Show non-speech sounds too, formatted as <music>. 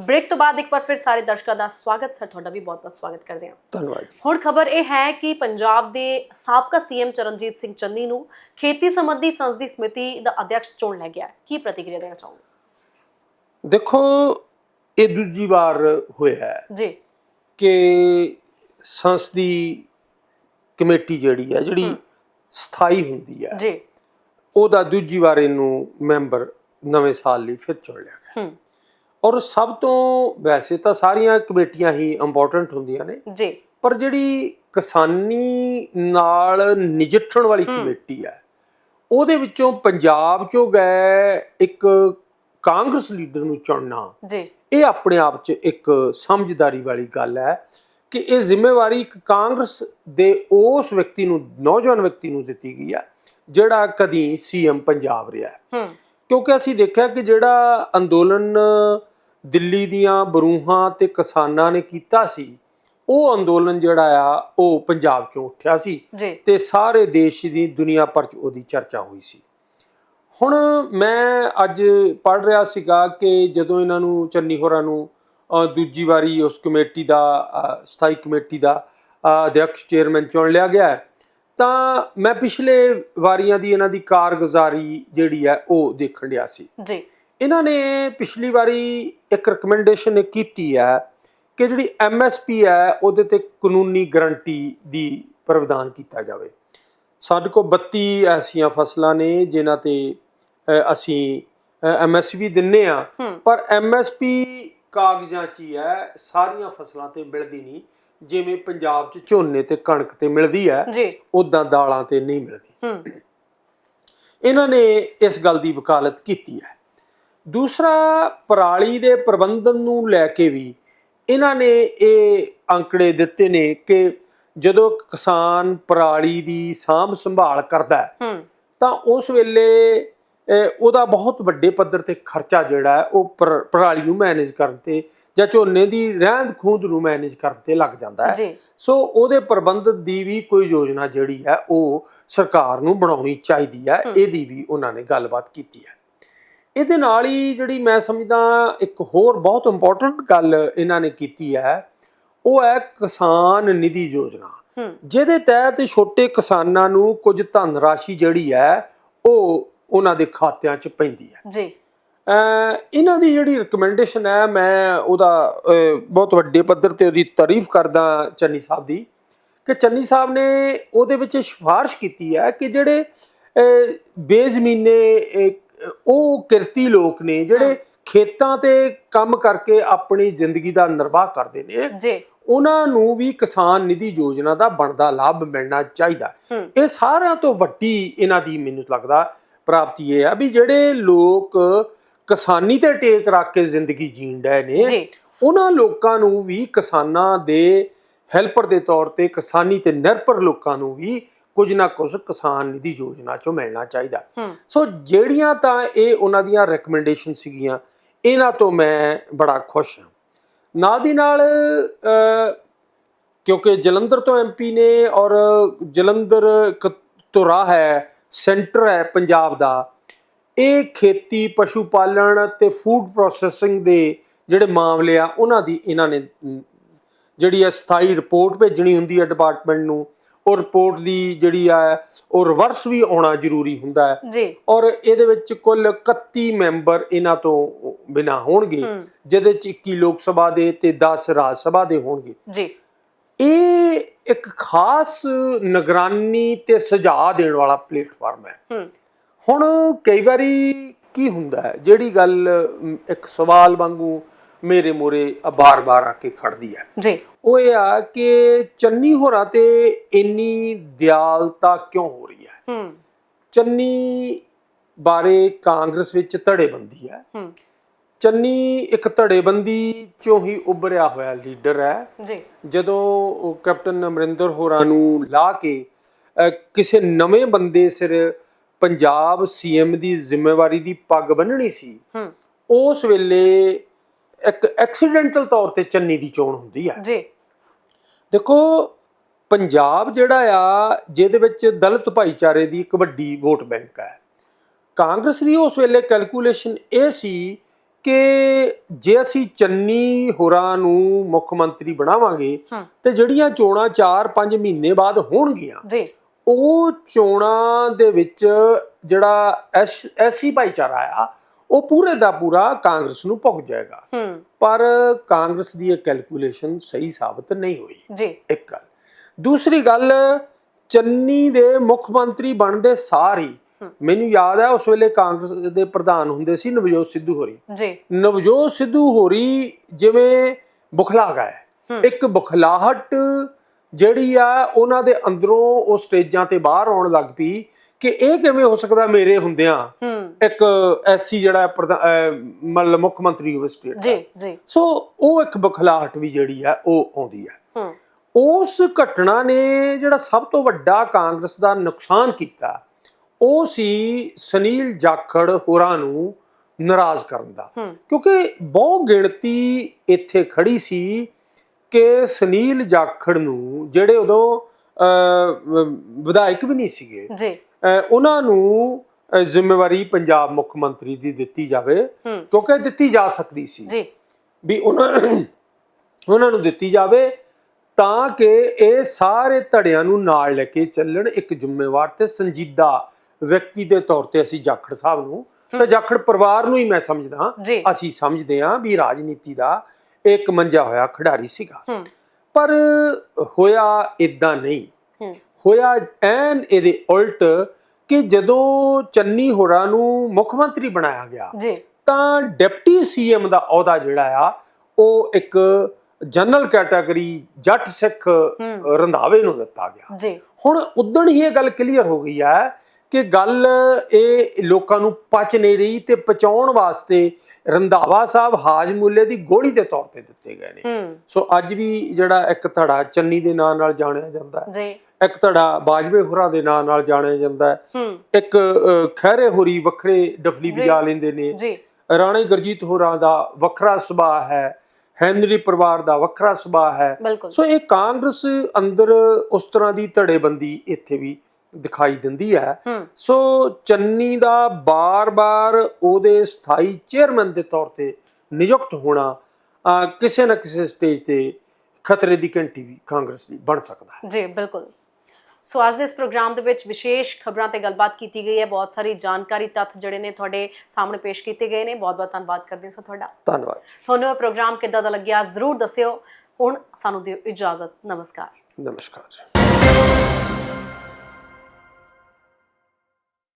Break ਤੋਂ ਬਾਅਦ ਇੱਕ ਵਾਰ ਫਿਰ ਸਾਰੇ ਦਰਸ਼ਕਾਂ ਦਾ ਸਵਾਗਤ। ਸਰ ਤੁਹਾਡਾ ਵੀ ਬਹੁਤ-ਬਹੁਤ ਸਵਾਗਤ ਕਰਦੇ ਹਾਂ। ਧੰਨਵਾਦ। ਹੁਣ ਖਬਰ ਇਹ ਹੈ ਕਿ ਪੰਜਾਬ ਦੇ ਸਾਬਕਾ ਸੀਐਮ ਚਰਨਜੀਤ ਸਿੰਘ ਚੰਨੀ ਨੂੰ ਖੇਤੀ ਸੰਬੰਧੀ ਸੰਸਦੀ ਸਮਿਤੀ ਦਾ ਅਧਿਕਸ਼ ਚੁਣ ਲਿਆ ਗਿਆ ਕੀ ਪ੍ਰਤੀਕਿਰਿਆ ਦੇਣਾ ਚਾਹੋਗੇ? ਦੇਖੋ ਇਹ ਦੂਜੀ ਵਾਰ ਹੋਇਆ ਹੈ ਜੀ। ਕਿ ਸੰਸਦੀ ਕਮੇਟੀ ਜਿਹੜੀ ਹੈ ਜਿਹੜੀ ਸਥਾਈ ਹੁੰਦੀ ਹੈ ਜੀ। ਉਹਦਾ ਦੂਜੀ ਵਾਰ ਇਹਨੂੰ ਮੈਂਬਰ ਨਵੇਂ ਸਾਲ ਲਈ ਫਿਰ ਚੁਣ ਲਿਆ ਗਿਆ। ਹੂੰ। ਔਰ ਸਭ ਤੋਂ ਵੈਸੇ ਤਾਂ ਸਾਰੀਆਂ ਕਮੇਟੀਆਂ ਹੀ ਇੰਪੋਰਟੈਂਟ ਹੁੰਦੀਆਂ ਨੇ ਜੀ। ਪਰ ਜਿਹੜੀ ਕਿਸਾਨੀ ਨਾਲ ਨਜਿੱਠਣ ਵਾਲੀ ਕਮੇਟੀ ਹੈ ਉਹਦੇ ਵਿੱਚੋਂ ਪੰਜਾਬ ਚੋਂ ਗਏ ਇੱਕ ਕਾਂਗਰਸ ਲੀਡਰ ਨੂੰ ਚੁਣਨਾ ਜੀ। ਇਹ ਆਪਣੇ ਆਪ 'ਚ ਇੱਕ ਸਮਝਦਾਰੀ ਵਾਲੀ ਗੱਲ ਹੈ ਕਿ ਇਹ ਜ਼ਿੰਮੇਵਾਰੀ ਇੱਕ ਕਾਂਗਰਸ ਦੇ ਉਸ ਵਿਅਕਤੀ ਨੂੰ ਨੌਜਵਾਨ ਵਿਅਕਤੀ ਨੂੰ ਦਿੱਤੀ ਗਈ ਹੈ ਜਿਹੜਾ ਕਦੀ ਸੀਐਮ ਪੰਜਾਬ ਰਿਹਾ ਕਿਉਂਕਿ ਅਸੀਂ ਦੇਖਿਆ ਕਿ ਜਿਹੜਾ ਅੰਦੋਲਨ ਦਿੱਲੀ ਦੀਆਂ ਬਰੂਹਾਂ ਤੇ ਕਿਸਾਨਾਂ ਨੇ ਕੀਤਾ ਸੀ। ਉਹ ਅੰਦੋਲਨ ਜਿਹੜਾ ਆ ਉਹ ਪੰਜਾਬ ਚੋਂ ਉੱਠਿਆ ਸੀ ਤੇ ਸਾਰੇ ਦੇਸ਼ ਦੀ ਦੁਨੀਆ ਭਰ ਚ ਉਹਦੀ ਚਰਚਾ ਹੋਈ ਸੀ। ਹੁਣ ਮੈਂ ਅੱਜ ਪੜ ਰਿਹਾ ਸੀਗਾ ਕਿ ਜਦੋਂ ਇਹਨਾਂ ਨੂੰ ਚੰਨੀ ਹੋਰਾਂ ਨੂੰ ਦੂਜੀ ਵਾਰੀ ਉਸ ਕਮੇਟੀ ਦਾ ਸਥਾਈ ਕਮੇਟੀ ਦਾ ਅ, ਅਧਿਕਸ਼ ਚੇਅਰਮੈਨ ਚੁਣ ਲਿਆ ਗਿਆ ਤਾਂ ਮੈਂ ਪਿਛਲੇ ਵਾਰੀਆਂ ਦੀ ਇਹਨਾਂ ਦੀ ਕਾਰਗੁਜ਼ਾਰੀ ਜਿਹੜੀ ਹੈ ਉਹ ਦੇਖਣ ਡਿਆ ਸੀ। ਜੀ। ਇਹਨਾਂ ਨੇ ਪਿਛਲੀ ਵਾਰੀ ਇੱਕ ਰეკਮੈਂਡੇਸ਼ਨ ਕੀਤੀ ਹੈ ਕਿ ਜਿਹੜੀ ਐਮਐਸਪੀ ਹੈ ਉਹਦੇ ਤੇ ਕਾਨੂੰਨੀ ਗਾਰੰਟੀ ਦੀ ਪ੍ਰਵਧਾਨ ਕੀਤਾ ਜਾਵੇ। ਸਾਡੇ ਕੋਲ 32 ਐਸੀਆਂ ਫਸਲਾਂ ਨੇ ਜਿਨ੍ਹਾਂ ਤੇ ਅਸੀਂ ਐਮਐਸਪੀ ਦਿੰਨੇ ਆ। ਪਰ ਐਮਐਸਪੀ ਕਾਗਜ਼ਾਂ 'ਚ ਹੀ ਹੈ ਸਾਰੀਆਂ ਫਸਲਾਂ ਤੇ ਮਿਲਦੀ ਨਹੀਂ। ਜਿਵੇਂ ਪੰਜਾਬ 'ਚ ਝੋਨੇ ਤੇ ਕਣਕ ਤੇ ਮਿਲਦੀ ਹੈ ਉਦਾਂ ਦਾਲਾਂ ਤੇ ਨਹੀਂ ਮਿਲਦੀ। ਇਹਨਾਂ ਨੇ ਇਸ ਗੱਲ ਦੀ ਵਕਾਲਤ ਕੀਤੀ ਹੈ। ਦੂਸਰਾ ਪਰਾਲੀ ਦੇ ਪ੍ਰਬੰਧਨ ਨੂੰ ਲੈ ਕੇ ਵੀ ਇਹਨਾਂ ਨੇ ਇਹ ਅੰਕੜੇ ਦਿੱਤੇ ਨੇ ਕਿ ਜਦੋਂ ਕਿਸਾਨ ਪਰਾਲੀ ਦੀ ਸਾਂਭ ਸੰਭਾਲ ਕਰਦਾ ਹੈ ਤਾਂ ਉਸ ਵੇਲੇ ਉਹਦਾ ਬਹੁਤ ਵੱਡੇ ਪੱਧਰ ਤੇ ਖਰਚਾ ਜਿਹੜਾ ਹੈ ਉਹ ਪਰ- ਪਰਾਲੀ ਨੂੰ ਮੈਨੇਜ ਕਰਨ ਤੇ ਜਾਂ ਝੋਨੇ ਦੀ ਰਹਿੰਦ ਖੂੰਦ ਨੂੰ ਮੈਨੇਜ ਕਰਨ ਤੇ ਲੱਗ ਜਾਂਦਾ ਹੈ। ਸੋ ਉਹਦੇ ਪ੍ਰਬੰਧਨ ਦੀ ਵੀ ਕੋਈ ਯੋਜਨਾ ਜਿਹੜੀ ਹੈ ਉਹ ਸਰਕਾਰ ਨੂੰ ਬਣਾਉਣੀ ਚਾਹੀਦੀ ਹੈ। ਇਹਦੀ ਵੀ ਉਹਨਾਂ ਨੇ ਗੱਲਬਾਤ ਕੀਤੀ ਹੈ। ਇਹਦੇ ਨਾਲ ਹੀ ਜਿਹੜੀ ਮੈਂ ਸਮਝਦਾ ਇੱਕ ਹੋਰ ਬਹੁਤ ਇੰਪੋਰਟੈਂਟ ਗੱਲ ਇਹਨਾਂ ਨੇ ਕੀਤੀ ਹੈ ਉਹ ਹੈ ਕਿਸਾਨ ਨਿਧੀ ਯੋਜਨਾ। ਜਿਹਦੇ ਤਹਿਤ ਛੋਟੇ ਕਿਸਾਨਾਂ ਨੂੰ ਕੁਝ ਧਨ ਰਾਸ਼ੀ ਜਿਹੜੀ ਹੈ ਉਹ ਉਹਨਾਂ ਦੇ ਖਾਤਿਆਂ 'ਚ ਪੈਂਦੀ ਹੈ। ਜੀ। ਇਹਨਾਂ ਦੀ ਜਿਹੜੀ ਰეკਮੈਂਡੇਸ਼ਨ ਹੈ ਮੈਂ ਉਹਦਾ ਬਹੁਤ ਵੱਡੇ ਪੱਧਰ ਤੇ ਉਹਦੀ ਤਾਰੀਫ ਕਰਦਾ ਚੰਨੀ ਸਾਹਿਬ ਦੀ ਕਿ ਚੰਨੀ ਸਾਹਿਬ ਨੇ ਉਹਦੇ ਵਿੱਚ ਸਿਫਾਰਿਸ਼ ਕੀਤੀ ਹੈ ਕਿ ਜਿਹੜੇ ਬੇਜ਼ਮੀਨੇ ਉਹ ਕਿਰਤੀ ਲੋਕ ਨੇ ਜਿਹੜੇ ਖੇਤਾਂ ਤੇ ਕੰਮ ਕਰਕੇ ਆਪਣੀ ਜ਼ਿੰਦਗੀ ਦਾ ਨਿਰਵਾਹ ਕਰਦੇ ਨੇ ਜੀ। ਉਹਨਾਂ ਨੂੰ ਵੀ ਕਿਸਾਨ ਨਿਧੀ ਯੋਜਨਾ ਦਾ ਬਣਦਾ ਲਾਭ ਮਿਲਣਾ ਚਾਹੀਦਾ। ਇਹ ਸਾਰਿਆਂ ਤੋਂ ਵੱਡੀ ਇਹਨਾਂ ਦੀ ਮੈਨੂੰ ਲੱਗਦਾ ਪ੍ਰਾਪਤੀ ਇਹ ਆ ਵੀ ਜਿਹੜੇ ਲੋਕ ਕਿਸਾਨੀ ਤੇ ਟੇਕ ਰੱਖ ਕੇ ਜ਼ਿੰਦਗੀ ਜੀਣ ਡਏ ਨੇ ਉਹਨਾਂ ਲੋਕਾਂ ਨੂੰ ਵੀ ਕਿਸਾਨਾਂ ਦੇ ਹੈਲਪਰ ਦੇ ਤੌਰ ਤੇ ਕਿਸਾਨੀ ਤੇ ਨਿਰਭਰ ਲੋਕਾਂ ਨੂੰ ਵੀ ਕੁਝ ਨਾ ਕੁਝ ਕਿਸਾਨ ਨਿਧੀ ਯੋਜਨਾ ਚੋਂ ਮਿਲਣਾ ਚਾਹੀਦਾ। ਸੋ ਜਿਹੜੀਆਂ ਤਾਂ ਇਹ ਉਹਨਾਂ ਦੀਆਂ ਰეკਮੈਂਡੇਸ਼ਨ ਸੀਗੀਆਂ ਇਹਨਾਂ ਤੋਂ ਮੈਂ ਬੜਾ ਖੁਸ਼ ਹਾਂ। ਨਾਲ ਦੀ ਨਾਲ ਕਿਉਂਕਿ ਜਲੰਧਰ ਤੋਂ ਐਮਪੀ ਨੇ ਔਰ ਜਲੰਧਰ ਧੁਰਾ ਹੈ ਸੈਂਟਰ ਹੈ ਪੰਜਾਬ ਦਾ ਇਹ ਖੇਤੀ ਪਸ਼ੂ ਪਾਲਣ ਤੇ ਫੂਡ ਪ੍ਰੋਸੈਸਿੰਗ ਦੇ ਜਿਹੜੇ ਮਾਮਲੇ ਆ ਉਹਨਾਂ ਦੀ ਇਹਨਾਂ ਨੇ ਜਿਹੜੀ ਹੈ ਸਥਾਈ ਰਿਪੋਰਟ ਭੇਜਣੀ ਹੁੰਦੀ ਹੈ ਡਿਪਾਰਟਮੈਂਟ ਨੂੰ ਉਹ ਰਿਪੋਰਟ ਦੀ ਜਿਹੜੀ ਆ ਉਹ ਰਿਵਰਸ ਵੀ ਆਉਣਾ ਜ਼ਰੂਰੀ ਹੁੰਦਾ ਹੈ। ਜੀ। ਔਰ ਇਹਦੇ ਵਿੱਚ ਕੁੱਲ 31 ਮੈਂਬਰ ਇਹਨਾਂ ਤੋਂ ਬਿਨਾ ਹੋਣਗੇ ਜਿਹਦੇ ਚ 21 ਲੋਕ ਸਭਾ ਦੇ ਤੇ 10 ਰਾਜ ਸਭਾ ਦੇ ਹੋਣਗੇ। ਜੀ। ਇਹ ਇੱਕ ਖਾਸ ਨਿਗਰਾਨੀ ਤੇ ਸੁਝਾਅ ਦੇਣ ਵਾਲਾ ਪਲੇਟਫਾਰਮ ਹੈ। ਹੁਣ ਕਈ ਵਾਰੀ ਕੀ ਹੁੰਦਾ ਹੈ ਜਿਹੜੀ ਗੱਲ ਇੱਕ ਸਵਾਲ ਵਾਂਗੂ ਮੇਰੇ ਮੂਹਰੇ ਬਾਰ-ਬਾਰ ਆ ਕੇ ਖੜਦੀ ਹੈ। ਜੀ। ਉਹ ਇਹ ਆ ਕਿ ਚੰਨੀ ਹੋਰਾਂ ਤੇ ਇੰਨੀ ਦਿਆਲਤਾ ਕਿਉਂ ਹੋ ਰਹੀ ਹੈ? ਹੂੰ। ਚੰਨੀ ਬਾਰੇ ਕਾਂਗਰਸ ਵਿੱਚ ਧੜੇਬੰਦੀ ਹੈ। ਹੂੰ। ਚੰਨੀ ਇੱਕ ਧੜੇਬੰਦੀ ਚੋਂ ਹੀ ਉੱਭਰਿਆ ਹੋਇਆ ਲੀਡਰ ਹੈ। ਜੀ। ਜਦੋਂ ਕੈਪਟਨ ਅਮਰਿੰਦਰ ਹੋਰਾਂ ਨੂੰ ਲਾ ਕੇ ਕਿਸੇ ਨਵੇਂ ਬੰਦੇ ਸਿਰ ਪੰਜਾਬ ਸੀਐਮ ਦੀ ਜ਼ਿੰਮੇਵਾਰੀ ਦੀ ਪੱਗ ਬੰਨਣੀ ਸੀ ਹੂੰ। ਉਸ ਵੇਲੇ ਇੱਕ ਐਕਸੀਡੈਂਟਲ ਤੌਰ ਤੇ ਚੰਨੀ ਦੀ ਚੋਣ ਹੁੰਦੀ ਹੈ। ਜੀ। ਦੇਖੋ ਪੰਜਾਬ ਜਿਹੜਾ ਆ ਜਿਹਦੇ ਵਿੱਚ ਦਲਿਤ ਭਾਈਚਾਰੇ ਦੀ ਇੱਕ ਵੱਡੀ ਵੋਟ ਬੈਂਕ ਹੈ। ਕਾਂਗਰਸ ਦੀ ਉਸ ਵੇਲੇ ਕੈਲਕੂਲੇਸ਼ਨ ਇਹ ਸੀ ਕਿ ਜੇ ਅਸੀਂ ਚੰਨੀ ਹੋਰਾਂ ਨੂੰ ਮੁੱਖ ਮੰਤਰੀ ਬਣਾਵਾਂਗੇ। ਤੇ ਜਿਹੜੀਆਂ ਚੋਣਾਂ 4-5 ਮਹੀਨੇ ਬਾਅਦ ਹੋਣਗੀਆਂ ਜੀ। ਉਹ ਚੋਣਾਂ ਦੇ ਵਿੱਚ ਜਿਹੜਾ ਐਸੀ ਭਾਈਚਾਰਾ ਆ ਉਹ ਪੂਰੇ ਦਾ ਪੂਰਾ ਕਾਂਗਰਸ ਨੂੰ ਭੁਗ ਜਾਏਗਾ। ਪਰ ਕਾਂਗਰਸ ਦੀ ਇਹ ਕੈਲਕੂਲੇਸ਼ਨ ਸਹੀ ਸਾਬਤ ਨਹੀਂ ਹੋਈ। ਜੀ। ਇੱਕ ਗੱਲ। ਦੂਸਰੀ ਗੱਲ ਚੰਨੀ ਦੇ ਮੁੱਖ ਮੰਤਰੀ ਬਣਦੇ ਸਾਰ ਹੀ। ਮੈਨੂੰ ਯਾਦ ਹੈ ਉਸ ਵੇਲੇ ਕਾਂਗਰਸ ਦੇ ਪ੍ਰਧਾਨ ਹੁੰਦੇ ਸੀ ਨਵਜੋਤ ਸਿੱਧੂ ਹੋਰੀ। ਜੀ। ਨਵਜੋਤ ਸਿੱਧੂ ਹੋਰੀ ਜਿਵੇਂ ਬੁਖਲਾ ਗਏ। ਇੱਕ ਬੁਖਲਾਹਟ ਜਿਹੜੀ ਆ ਉਹਨਾਂ ਦੇ ਅੰਦਰੋਂ ਉਹ ਸਟੇਜਾਂ ਤੇ ਬਾਹਰ ਆਉਣ ਲੱਗ ਪਈ ਕਿ ਇਹ ਕਿਵੇਂ ਹੋ ਸਕਦਾ ਮੇਰੇ ਹੁੰਦਿਆਂ ਇੱਕ ਐਸੀ ਜਿਹੜਾ ਮਤਲਬ ਮੁੱਖ ਮੰਤਰੀ ਹੋਵੇ ਸਟੇਟ। ਜੀ ਜੀ। ਸੋ ਉਹ ਇੱਕ ਬੁਖਲਾਹਟ ਵੀ ਜਿਹੜੀ ਆ ਉਹ ਆਉਂਦੀ ਆ ਹੂੰ। ਉਸ ਘਟਨਾ ਨੇ ਜਿਹੜਾ ਸਭ ਤੋਂ ਵੱਡਾ ਕਾਂਗਰਸ ਦਾ ਨੁਕਸਾਨ ਕੀਤਾ ਉਹ ਸੀ ਸੁਨੀਲ ਜਾਖੜ ਹੋਰਾਂ ਨੂੰ ਨਾਰਾਜ਼ ਕਰਨ ਦਾ। ਕਿਉਂਕਿ ਬਹੁ ਗਿਣਤੀ ਇੱਥੇ ਖੜੀ ਸੀ ਕਿ ਸੁਨੀਲ ਜਾਖੜ ਨੂੰ ਜਿਹੜੇ ਉਦੋਂ ਵਿਧਾਇਕ ਵੀ ਨਹੀਂ ਸੀਗੇ ਜੀ। ਉਹਨਾਂ ਨੂੰ ਜ਼ਿੰਮੇਵਾਰੀ ਪੰਜਾਬ ਮੁੱਖ ਮੰਤਰੀ ਦੀ ਦਿੱਤੀ ਜਾਵੇ ਕਿਉਂਕਿ ਦਿੱਤੀ ਜਾ ਸਕਦੀ ਸੀ। ਜੀ। ਵੀ ਉਹਨਾਂ <clears throat> ਉਹਨਾਂ ਨੂੰ ਦਿੱਤੀ ਜਾਵੇ ਤਾਂ ਕਿ ਇਹ ਸਾਰੇ ਧੜਿਆਂ ਨੂੰ ਨਾਲ ਲੈ ਕੇ ਚੱਲਣ ਇੱਕ ਜ਼ਿੰਮੇਵਾਰ ਤੇ ਸੰਜੀਦਾ ਵਿਅਕਤੀ ਦੇ ਤੌਰ ਤੇ ਅਸੀਂ ਜਾਖੜ ਸਾਹਿਬ ਨੂੰ ਤੇ ਜਾਖੜ ਪਰਿਵਾਰ ਨੂੰ ਹੀ ਮੈਂ ਸਮਝਦਾ ਅਸੀਂ ਸਮਝਦੇ ਹਾਂ ਵੀ ਰਾਜਨੀਤੀ ਦਾ ਇੱਕ ਮੰਜਾ ਹੋਇਆ ਖਿਡਾਰੀ ਸੀਗਾ। ਪਰ ਹੋਇਆ ਇਦਾਂ ਨਹੀਂ। ਹੋਇਆ ਐਨ ਇਹਦੇ ਉਲਟ ਕਿ ਜਦੋਂ ਚੰਨੀ ਹੋਰਾਂ ਨੂੰ ਮੁੱਖ ਮੰਤਰੀ ਬਣਾਇਆ ਗਿਆ ਜੀ। ਤਾਂ ਡਿਪਟੀ ਸੀਐਮ ਦਾ ਅਹੁਦਾ ਜਿਹੜਾ ਆ ਉਹ ਇੱਕ ਜਨਰਲ ਕੈਟਾਗਰੀ ਜੱਟ ਸਿੱਖ। ਰੰਧਾਵੇ ਨੂੰ ਦਿੱਤਾ ਗਿਆ। ਜੀ। ਹੁਣ ਉਦਣ ਹੀ ਇਹ ਗੱਲ ਕਲੀਅਰ ਹੋ ਗਈ ਹੈ ਕਿ ਗੱਲ ਇਹ ਲੋਕਾਂ ਨੂੰ ਪਚ ਨਹੀਂ ਰਹੀ ਤੇ ਪਚਾਉਣ ਵਾਸਤੇ ਰੰਧਾਵਾ ਸਾਹਿਬ ਹਾਜਮੁੱਲੇ ਦੀ ਗੋਲੀ ਦੇ ਤੌਰ ਤੇ ਦਿੱਤੇ ਗਏ ਨੇ। ਸੋ ਅੱਜ ਵੀ ਜਿਹੜਾ ਇੱਕ ਧੜਾ ਚੰਨੀ ਦੇ ਨਾਂ ਨਾਲ ਜਾਣਿਆ ਜਾਂਦਾ ਹੈ ਜੀ। ਇੱਕ ਧੜਾ ਬਾਜਵੇ ਹੋਰਾਂ ਦੇ ਨਾਂ ਨਾਲ ਜਾਣਿਆ ਜਾਂਦਾ ਹੈ ਇੱਕ ਖਹਿਰੇ ਹੋਰੀ ਵੱਖਰੇ ਡਫਲੀ। ਵਜਾ ਲੈਂਦੇ ਨੇ। ਜੀ। ਰਾਣੀ ਗੁਰਜੀਤ ਹੋਰਾਂ ਦਾ ਵੱਖਰਾ ਸੁਭਾਅ ਹੈ ਹੈਨਰੀ ਪਰਿਵਾਰ ਦਾ ਵੱਖਰਾ ਸੁਭਾਅ ਹੈ। ਸੋ ਇਹ ਕਾਂਗਰਸ ਅੰਦਰ ਉਸ ਤਰ੍ਹਾਂ ਦੀ ਧੜੇਬੰਦੀ ਇੱਥੇ ਵੀ ਦਿਖਾਈ ਦਿੰਦੀ ਹੈ। ਸੋ ਚੰਨੀ ਦਾ ਬਾਰ-ਬਾਰ ਉਹਦੇ ਸਥਾਈ ਚੇਅਰਮੈਨ ਦੇ ਤੌਰ ਤੇ ਨਿਯੁਕਤ ਹੋਣਾ ਕਿਸੇ ਨਾ ਕਿਸੇ ਸਟੇਜ ਤੇ ਖਤਰੇ ਦੀ ਘੰਟੀ ਵੀ ਕਾਂਗਰਸ ਦੀ ਬਣ ਸਕਦਾ ਹੈ। ਜੀ ਬਿਲਕੁਲ। ਸੋ ਅੱਜ ਦੇ ਇਸ ਪ੍ਰੋਗਰਾਮ ਦੇ ਵਿੱਚ ਵਿਸ਼ੇਸ਼ ਖਬਰਾਂ ਤੇ ਗੱਲਬਾਤ ਕੀਤੀ ਗਈ ਹੈ। ਬਹੁਤ ਸਾਰੀ ਜਾਣਕਾਰੀ ਤੱਥ ਜਿਹੜੇ ਨੇ ਤੁਹਾਡੇ ਸਾਹਮਣੇ ਪੇਸ਼ ਕੀਤੇ ਗਏ ਨੇ। ਬਹੁਤ ਬਹੁਤ ਧੰਨਵਾਦ ਕਰਦੇ ਹਾਂ ਸਰ ਤੁਹਾਡਾ। ਧੰਨਵਾਦ ਤੁਹਾਨੂੰ ਇਹ ਪ੍ਰੋਗਰਾਮ ਕਿੱਦਾਂ ਦਾ ਲੱਗਿਆ ਜ਼ਰੂਰ ਦੱਸਿਓ। ਹੁਣ ਸਾਨੂੰ ਦਿਓ ਇਜਾਜ਼ਤ। ਨਮਸਕਾਰ। ਨਮਸਕਾਰ